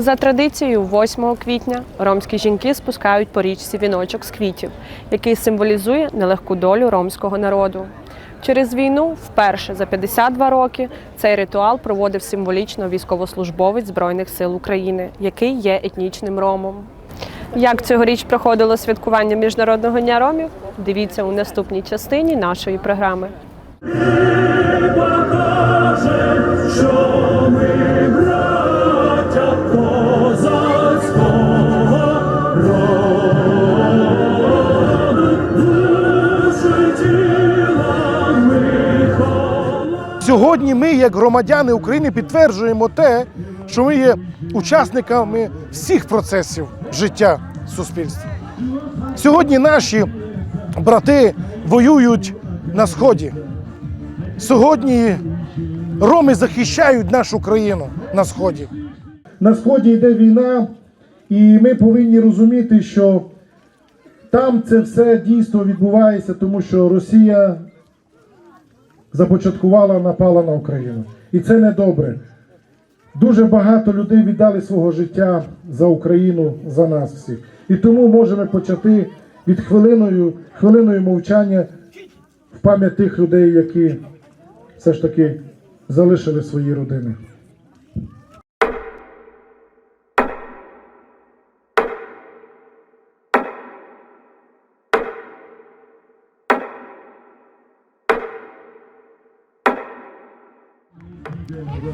За традицією, 8 квітня ромські жінки спускають по річці віночок з квітів, який символізує нелегку долю ромського народу. Через війну, вперше за 52 роки, цей ритуал проводив символічно військовослужбовець Збройних сил України, який є етнічним ромом. Як цьогоріч проходило святкування Міжнародного дня ромів? Дивіться у наступній частині нашої програми. Сьогодні ми, як громадяни України, підтверджуємо те, що ми є учасниками всіх процесів життя суспільства. Сьогодні наші брати воюють на сході. Сьогодні роми захищають нашу країну на сході. На сході йде війна, і ми повинні розуміти, що там це все дійсно відбувається, тому що Росія започаткувала, напала на Україну. І це не добре. Дуже багато людей віддали свого життя за Україну, за нас всіх. І тому можемо почати від хвилиною, хвилиною мовчання в пам'ять тих людей, які все ж таки залишили свої родини.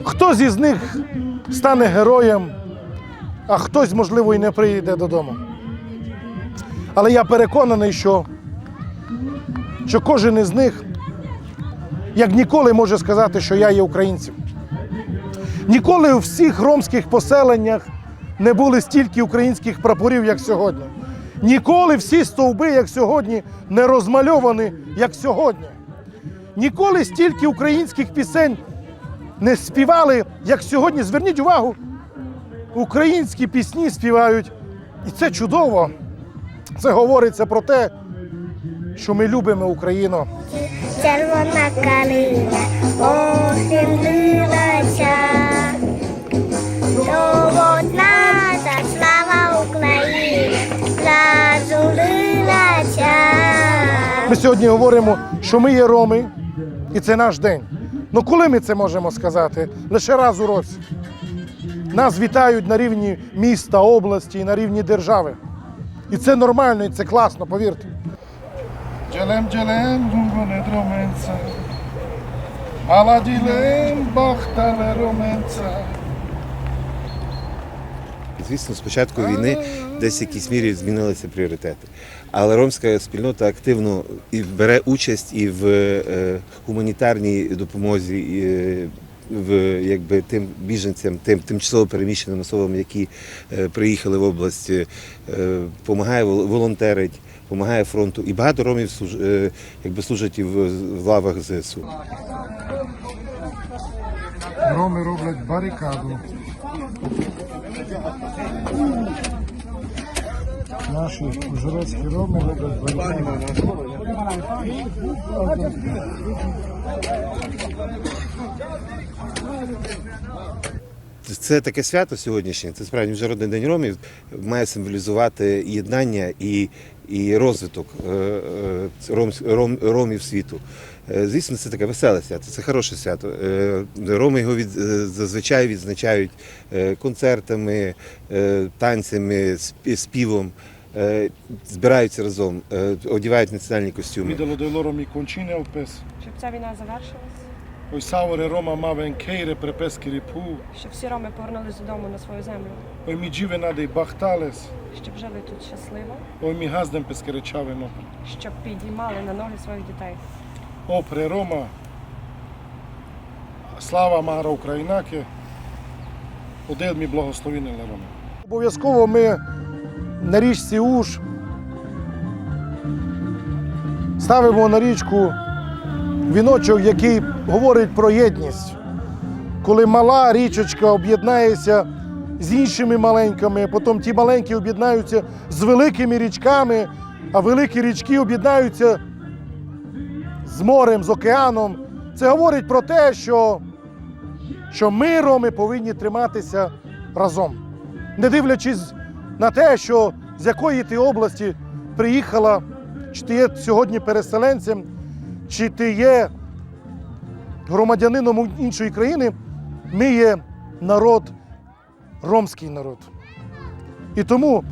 Хтось із них стане героєм, а хтось, можливо, і не прийде додому. Але я переконаний, що, що кожен із них, як ніколи, може сказати, що я є українцем. Ніколи у всіх ромських поселеннях не були стільки українських прапорів, як сьогодні. Ніколи всі стовби, як сьогодні, не розмальовані, як сьогодні. Ніколи стільки українських пісень не співали, як сьогодні. Зверніть увагу, українські пісні співають. І це чудово. Це говориться про те, що ми любимо Україну. Червона калина охилилася, Довод наша слава України зазулилася. Ми сьогодні говоримо, що ми є роми, і це наш день. Ну коли ми це можемо сказати? Лише раз у році. Нас вітають на рівні міста, області і на рівні держави. І це нормально, і це класно, повірте. Джелем, джелем, гугоне дроменца. Маладілем, бахтале роменца. Звісно, з початку війни десь в якійсь мірі змінилися пріоритети. Але ромська спільнота активно і бере участь і в е, гуманітарній допомозі, і е, в якби тим біженцям, тим тимчасово переміщеним особам, які е, приїхали в область, е, допомагає волонтерить, допомагає фронту. І багато ромів е, якби служать і в, в лавах ЗСУ. Роми роблять барикаду. Наші ужгородські роми роблять барикаду. Це таке свято сьогоднішнє, це справді міжнародний день ромів, має символізувати єднання і, і розвиток е, е, ром, ром, ромів світу. Е, Звісно, це таке веселе свято, це хороше свято. Е, Роми його від, е, зазвичай відзначають концертами, танцями, співом, збираються разом, одягають національні костюми. Do loro mi concine o pes. Щоб ця війна завершилась, saure Roma maven keire pre peskiri pu. щоб всі роми повернулись додому на свою землю, Oi mi give nadei bachtales. щоб жили тут щасливо, hazdem peskere čave no. щоб підіймали на ноги своїх дітей. Опре Рома. Слава Мара Українаке. Одел мі благословіне Рома. Обов'язково ми на річці Уж ставимо на річку віночок, який говорить про єдність. Коли мала річечка об'єднається з іншими маленькими, потім ті маленькі об'єднаються з великими річками, а великі річки об'єднаються з морем, з океаном. Це говорить про те, що, що ми, роми, повинні триматися разом. не дивлячись на те, що з якої ти області приїхала, чи ти є сьогодні переселенцем, чи ти є громадянином іншої країни, ми є народ, ромський народ. І тому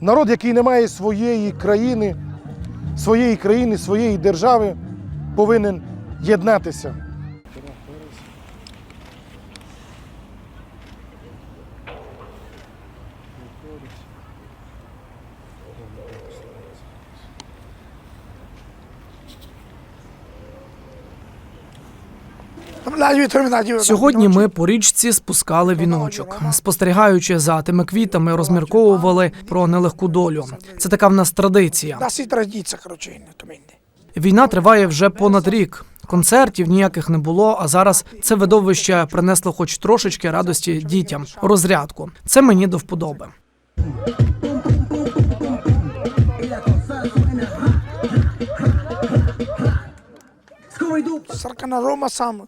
народ, який не має своєї країни, своєї країни, своєї держави, повинен єднатися. Сьогодні ми по річці спускали віночок, спостерігаючи за тими квітами, розмірковували про нелегку долю. Це така в нас традиція. Війна триває вже понад рік. Концертів ніяких не було. А зараз це видовище принесло хоч трошечки радості дітям, розрядку. Це мені до вподоби. Сарканарома сам.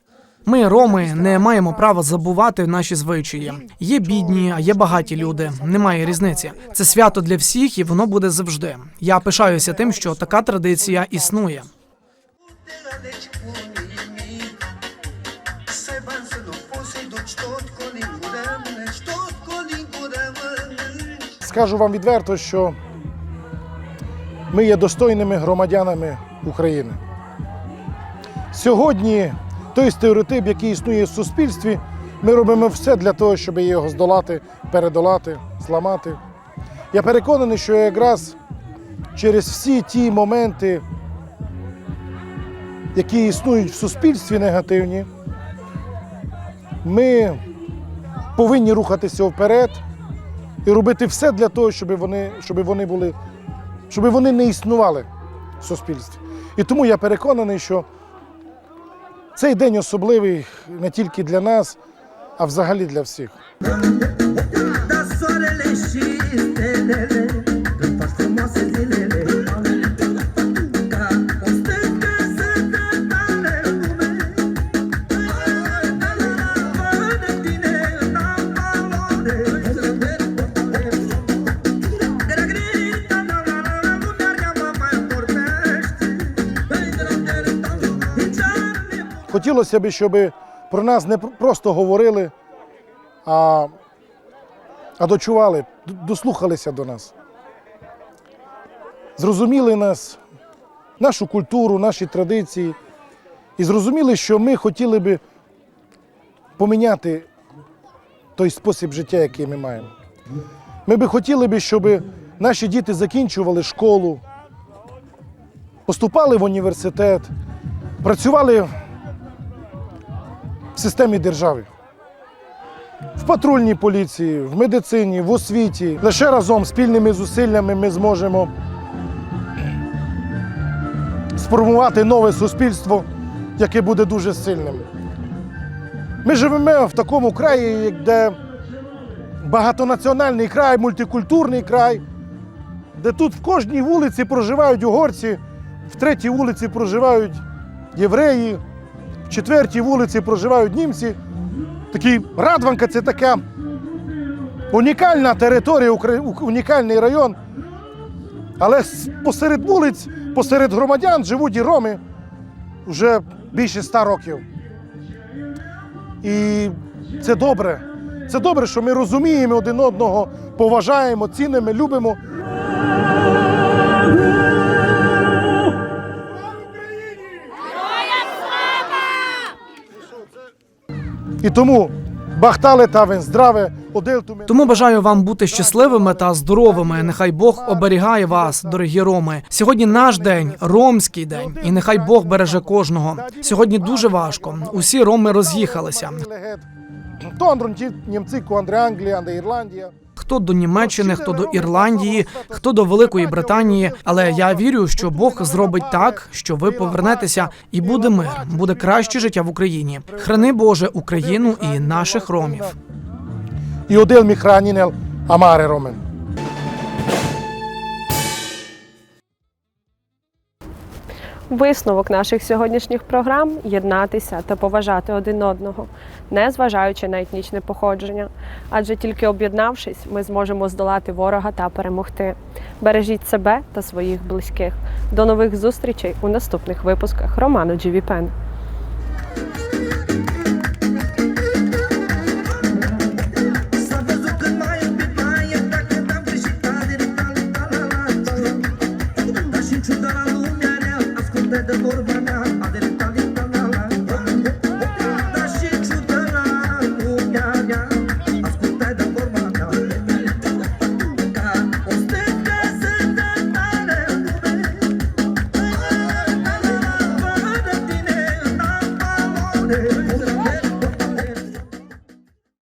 Ми, роми, не маємо права забувати наші звичаї. Є бідні, а є багаті люди. Немає різниці. Це свято для всіх, і воно буде завжди. Я пишаюся тим, що така традиція існує. Скажу вам відверто, що ми є достойними громадянами України. Сьогодні той стереотип, який існує в суспільстві, ми робимо все для того, щоб його здолати, передолати, зламати. Я переконаний, що якраз через всі ті моменти, які існують в суспільстві негативні, ми повинні рухатися вперед і робити все для того, щоб вони, щоб вони були, щоб вони не існували в суспільстві. І тому я переконаний, що цей день особливий не тільки для нас, а взагалі для всіх. Хотілося б, щоб про нас не просто говорили, а, а дочували, дослухалися до нас. Зрозуміли нас, нашу культуру, наші традиції. І зрозуміли, що ми хотіли би поміняти той спосіб життя, який ми маємо. Ми би хотіли би, щоб наші діти закінчували школу, поступали в університет, працювали системі держави. В патрульній поліції, в медицині, в освіті. Лише разом спільними зусиллями ми зможемо сформувати нове суспільство, яке буде дуже сильним. Ми живемо в такому краї, де багатонаціональний край, мультикультурний край, де тут в кожній вулиці проживають угорці, в третій вулиці проживають євреї, четвертій вулиці проживають німці. Такий Радванка це така унікальна територія, унікальний район. Але посеред вулиць, посеред громадян живуть і роми вже більше ста років. І це добре. Це добре, що ми розуміємо один одного, поважаємо, цінимо, любимо. І тому бахтали тавен здраве, одельтуме. Тому бажаю вам бути щасливими та здоровими. Нехай Бог оберігає вас, дорогі роми. Сьогодні наш день, ромський день, і нехай Бог береже кожного. Сьогодні дуже важко. Усі роми роз'їхалися. Англія, Ірландія. Хто до Німеччини, хто до Ірландії, хто до Великої Британії. Але я вірю, що Бог зробить так, що ви повернетеся, і буде мир, буде краще життя в Україні. Храни Боже Україну і наших ромів. І один міхранінел амаре ромен. Висновок наших сьогоднішніх програм єднатися та поважати один одного, не зважаючи на етнічне походження. Адже тільки об'єднавшись, ми зможемо здолати ворога та перемогти. Бережіть себе та своїх близьких. До нових зустрічей у наступних випусках Роману Джівіпен.